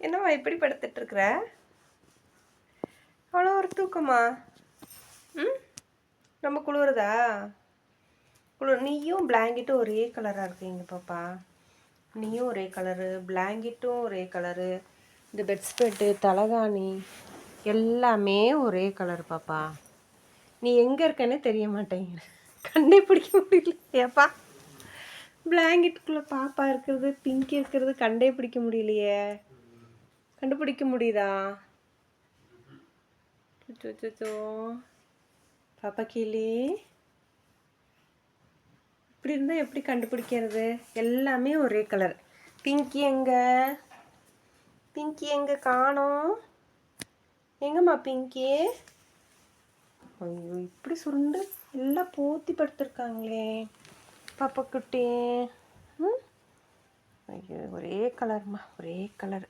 என்னம்மா இப்படி படுத்துட்ருக்குற அவ்வளோ ஒரு தூக்கமா? ம்? ரொம்ப குளிருதா? குளிர் நீயும் பிளாங்கெட்டும் ஒரே கலராக இருக்கீங்க பாப்பா. நீயும் ஒரே கலரு பிளாங்கெட்டும் ஒரே கலரு இந்த பெட்ஸ்பெட்டு தலகாணி எல்லாமே ஒரே கலர் பாப்பா. நீ எங்கே இருக்கன்னு தெரிய மாட்டேங்கிற கண்டே பிடிக்க முடியல பிளாங்கெட்டுக்குள்ளே பாப்பா இருக்கிறது பிங்க் இருக்கிறது கண்டே பிடிக்க முடியலையே. கண்டுபிடிக்க முடியுதா? பாப்பா கிளி இப்படி இருந்தால் எப்படி கண்டுபிடிக்கிறது? எல்லாமே ஒரே கலர் பிங்கி எங்க? பிங்கி எங்க? காணோம். எங்கம்மா பிங்கி ஐயோ இப்படி சுருண்டு எல்லாம் போத்தி படுத்துருக்காங்களே. பாப்பா குட்டி. ம்? ஐயோ ஒரே கலர்மா ஒரே கலர்